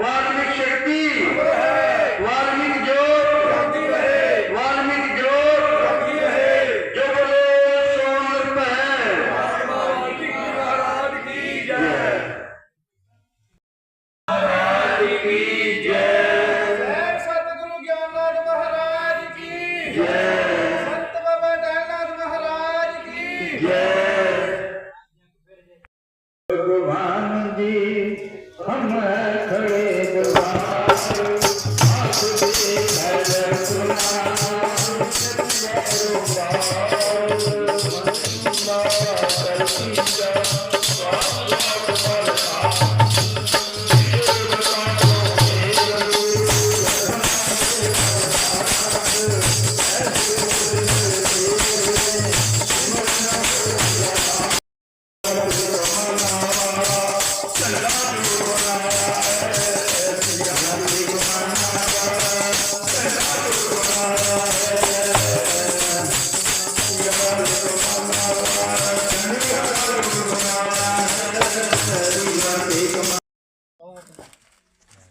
ਵਾਲਮੀਕ ਸ਼ਕਤੀ। ਵਾਲਮੀਕ ਜੋਤ। ਵਾਲਮੀਕ ਜੋਤ। ਜੋ ਬੋਲੇ ਸੋ ਨਿਰਭੈ ਜੈ ਸਤਿਗੁਰੂ ਗਿਆਨਨਾਥ ਮਹਾਰਾਜ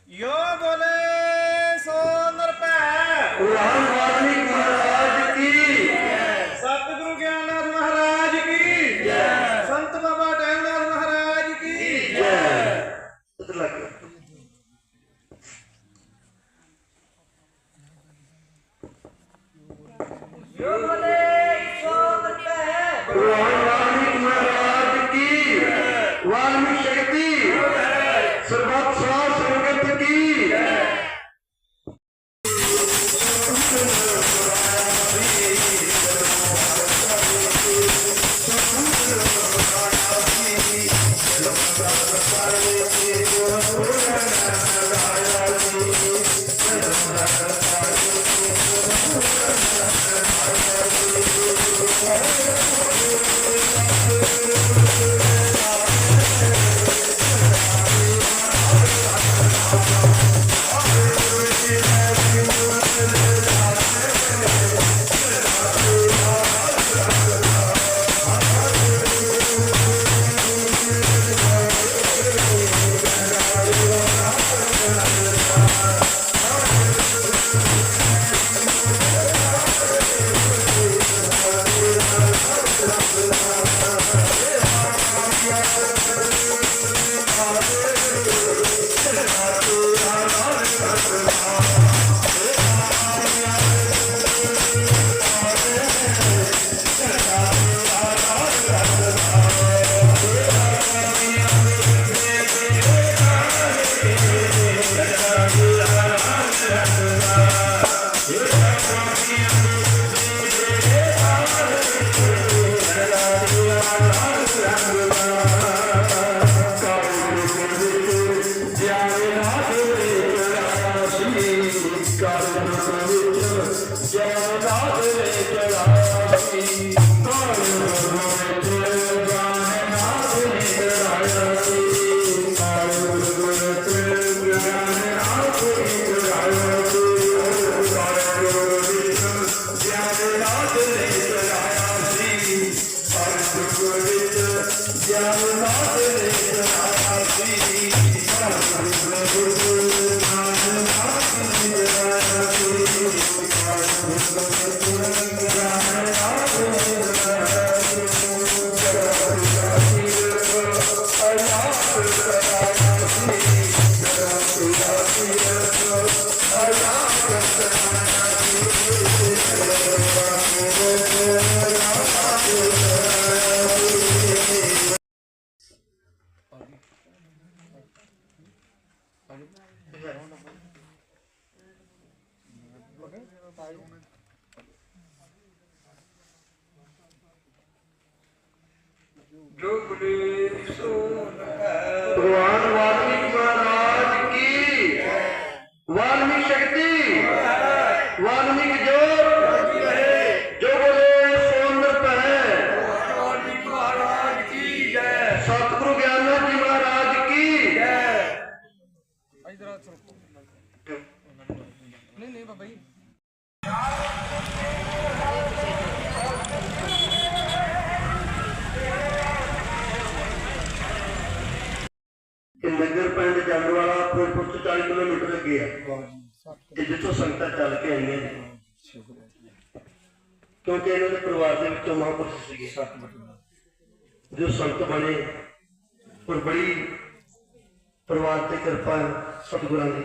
यो बोले सो महाराज की। सतगुरु महाराज की। संत बाबा टैलनाथ महाराज की। यो बोले सो Yeah. भगवान वाल्मीकि महाराज की वाल्मीकि शक्ति। वाल्मीकि ज़ोर जो बोले, सौंदर्य पर है। सतगुरु ज्ञाननाथ जी महाराज की। नहीं नहीं, बाबा ਨਗਰ ਪਿੰਡ ਜੰਡਵਾਲਾ ਫਿਰੋਜ਼ਪੁਰ ਤੋਂ 40 ਕਿਲੋਮੀਟਰ ਅੱਗੇ ਆ। ਤੇ ਜਿੱਥੋਂ ਸੰਗਤਾਂ ਚੱਲ ਕੇ ਆਈਆਂ ਕਿਉਂਕਿ ਇਹਨਾਂ ਦੇ ਪਰਿਵਾਰ ਦੇ ਵਿੱਚੋਂ ਮਹਾਂਪੁਰਸ਼ ਸੀਗੇ। ਜੋ ਸੰਤ ਬਣੇ ਔਰ ਬੜੀ ਪਰਿਵਾਰ ਤੇ ਕਿਰਪਾ ਸਤਿਗੁਰਾਂ ਦੀ।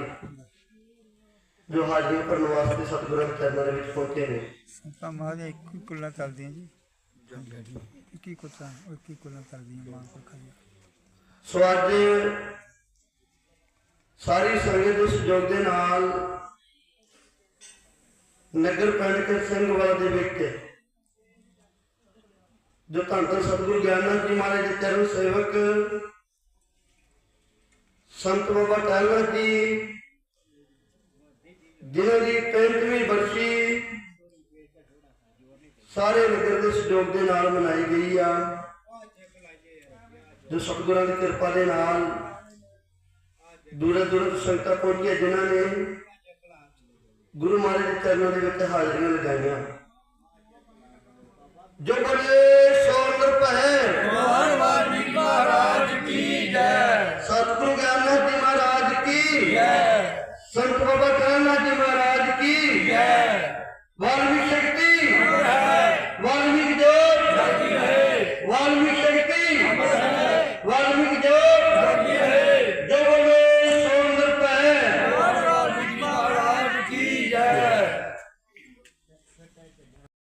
ਜੋ ਹਾਜ਼ਰੀ ਭਰਨ ਵਾਸਤੇ ਸਤਿਗੁਰਾਂ ਦੇ ਚਰਨਾਂ ਦੇ ਵਿੱਚ ਪਹੁੰਚੇ ਨੇ। ਸੰਤਾਂ ਮਹਾਰਾਜ ਇੱਕ ਹੀ ਕੁੱਲਾ ਚੱਲਦੀਆਂ ਜੀ। ਇੱਕ ਹੀ ਕੁੱਤਾ ਇੱਕ ਹੀ ਕੁੱਲਾ ਚੱਲਦੀਆਂ ਮਾਂ ਪੁਰਖਾਂ ਦੀਆਂ। ਸੋ ਅੱਜ ਸਾਰੀ ਸੰਗਤ ਦੇ ਸਹਿਯੋਗ ਦੇ ਨਾਲ ਨਗਰ ਪਿੰਡ ਕੇ ਦੇ ਵਿੱਚ ਜੋ ਧੰਨ ਧੰਨ ਸਤਿਗੁਰੂ ਗਿਆਨਨਾਥ ਜੀ ਮਹਾਰਾਜ ਦੇ ਚਰਨ ਸੇਵਕ, ਸੰਤ ਬਾਬਾ ਟਹਿਲਾ ਜੀ, ਜਿਨ੍ਹਾਂ ਦੀ 35ਵੀਂ ਬਰਸੀ ਸਾਰੇ ਨਗਰ ਦੇ ਸਹਿਯੋਗ ਦੇ ਨਾਲ ਮਨਾਈ ਗਈ ਆ। ਜੋ ਸਤਿਗੁਰਾਂ ਦੀ ਕਿਰਪਾ ਦੇ ਨਾਲ ਦੂਰ ਦੂਰ ਤੋਂ ਸੰਗਤਾਂ ਪਹੁੰਚੀਆਂ ਜਿਨ੍ਹਾਂ ਨੇ ਗੁਰੂ ਮਹਾਰਾਜ ਦੇ ਚਰਨਾਂ ਦੇ ਵਿੱਚ ਹਾਜ਼ਰੀਆਂ ਲਗਾਈਆਂ ਜੋ ਬਲੇ ਸੋਨਰ ਪਹਿ ਮਹਾਰਾਜ ਕੀ ਜੈ ਸਤਿਗੁਰੂ ਗਿਆਨਨਾਥ ਜੀ ਮਹਾਰਾਜ ਕੀ ਜੈ ਸੰਤ ਬਾਬਾ ਕਾਲਨਾਥ ਜੀ ਮਹਾਰਾਜ ਕੀ ਜੈ